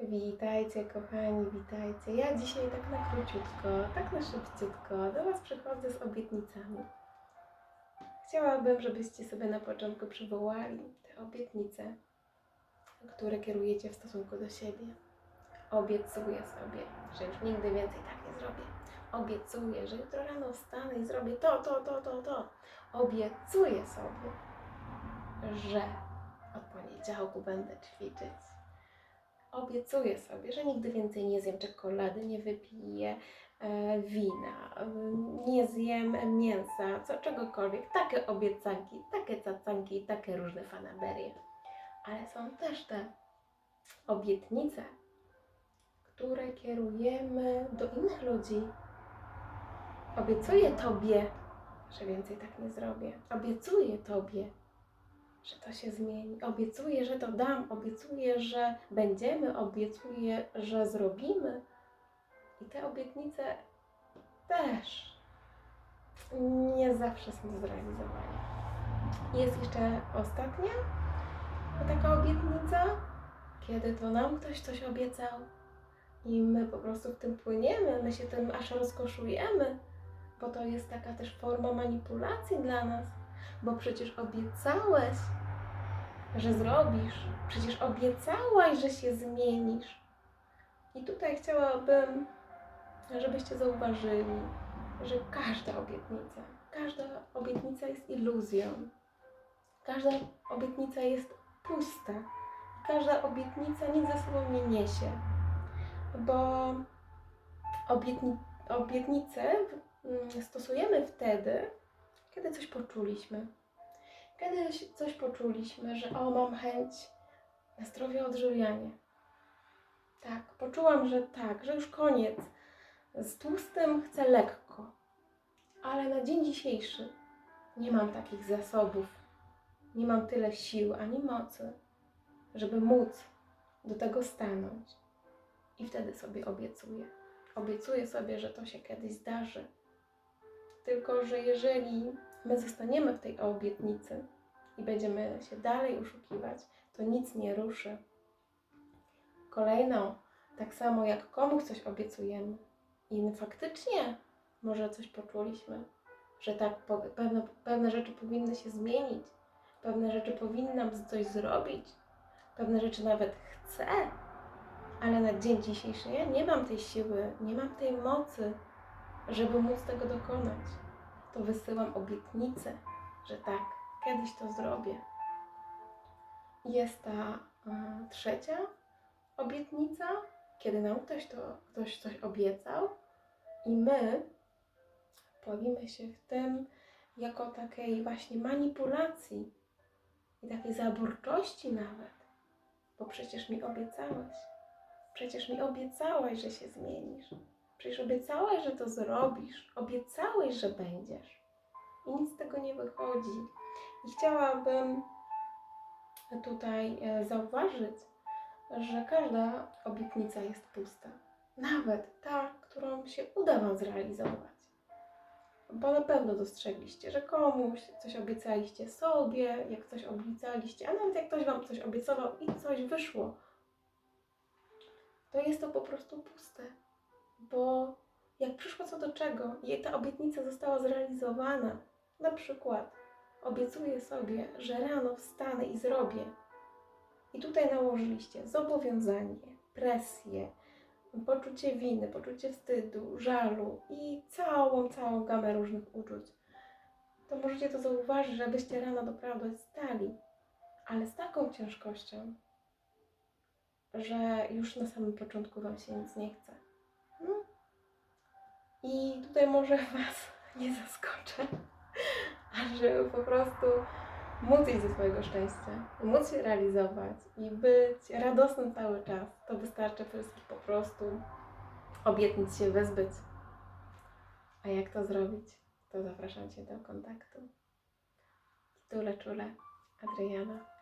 Witajcie kochani, witajcie. Ja dzisiaj tak na króciutko, tak na szybciutko do Was przychodzę z obietnicami. Chciałabym, żebyście sobie na początku przywołali te obietnice, które kierujecie w stosunku do siebie. Obiecuję sobie, że już nigdy więcej tak nie zrobię. Obiecuję, że jutro rano wstanę i zrobię to, to, to, to, to. Obiecuję sobie, że od poniedziałku będę ćwiczyć. Obiecuję sobie, że nigdy więcej nie zjem czekolady, nie wypiję e, wina, e, nie zjem mięsa, co, czegokolwiek. Takie obiecanki, takie cacanki takie różne fanaberie. Ale są też te obietnice, które kierujemy do innych ludzi. Obiecuję Tobie, że więcej tak nie zrobię. Obiecuję Tobie, że to się zmieni. Obiecuję, że to dam. Obiecuję, że będziemy. Obiecuję, że zrobimy. I te obietnice też nie zawsze są do zrealizowania. Jest jeszcze ostatnia taka obietnica, kiedy to nam ktoś coś obiecał i my po prostu w tym płyniemy, my się tym aż rozkoszujemy, bo to jest taka też forma manipulacji dla nas, bo przecież obiecałeś, że zrobisz, przecież obiecałaś, że się zmienisz. I tutaj chciałabym, żebyście zauważyli, że każda obietnica, każda obietnica jest iluzją. Każda obietnica jest pusta. Każda obietnica nic ze sobą nie niesie. Bo obietni- obietnice mm, stosujemy wtedy, kiedy coś poczuliśmy. Kiedy coś poczuliśmy, że o, mam chęć na zdrowie odżywianie. Tak, poczułam, że tak, że już koniec. Z tłustym chcę lekko. Ale na dzień dzisiejszy nie mam takich zasobów, nie mam tyle sił ani mocy, żeby móc do tego stanąć. I wtedy sobie obiecuję. Obiecuję sobie, że to się kiedyś zdarzy. Tylko, że jeżeli my zostaniemy w tej obietnicy i będziemy się dalej oszukiwać, to nic nie ruszy. Kolejno, tak samo jak komuś coś obiecujemy. I faktycznie może coś poczuliśmy, że tak pewne, pewne rzeczy powinny się zmienić, pewne rzeczy powinnam coś zrobić, pewne rzeczy nawet chcę, ale na dzień dzisiejszy ja nie mam tej siły, nie mam tej mocy, żeby móc tego dokonać. To wysyłam obietnicę, że tak, kiedyś to zrobię. Jest ta e, trzecia obietnica, kiedy nam ktoś, to, ktoś coś obiecał i my bawimy się w tym jako takiej właśnie manipulacji i takiej zaborczości nawet, bo przecież mi obiecałeś. Przecież mi obiecałeś, że się zmienisz. Przecież obiecałeś, że to zrobisz. Obiecałeś, że będziesz. I nic z tego nie wychodzi. I chciałabym tutaj e, zauważyć, że każda obietnica jest pusta. Nawet ta, którą się uda Wam zrealizować. Bo na pewno dostrzegliście, że komuś coś obiecaliście sobie, jak coś obiecaliście, a nawet jak ktoś Wam coś obiecował i coś wyszło, to jest to po prostu puste. Bo jak przyszło co do czego i ta obietnica została zrealizowana, na przykład obiecuję sobie, że rano wstanę i zrobię. I tutaj nałożyliście zobowiązanie, presję, poczucie winy, poczucie wstydu, żalu i całą, całą gamę różnych uczuć. To możecie to zauważyć, żebyście rano naprawdę stali, ale z taką ciężkością, że już na samym początku Wam się nic nie chce. I tutaj może Was nie zaskoczę, a po prostu móc iść ze swojego szczęścia, móc się realizować i być radosnym cały czas, to wystarczy wszystkich po prostu obietnic się wyzbyć. A jak to zrobić, to zapraszam Cię do kontaktu. Tule czule, Adriana.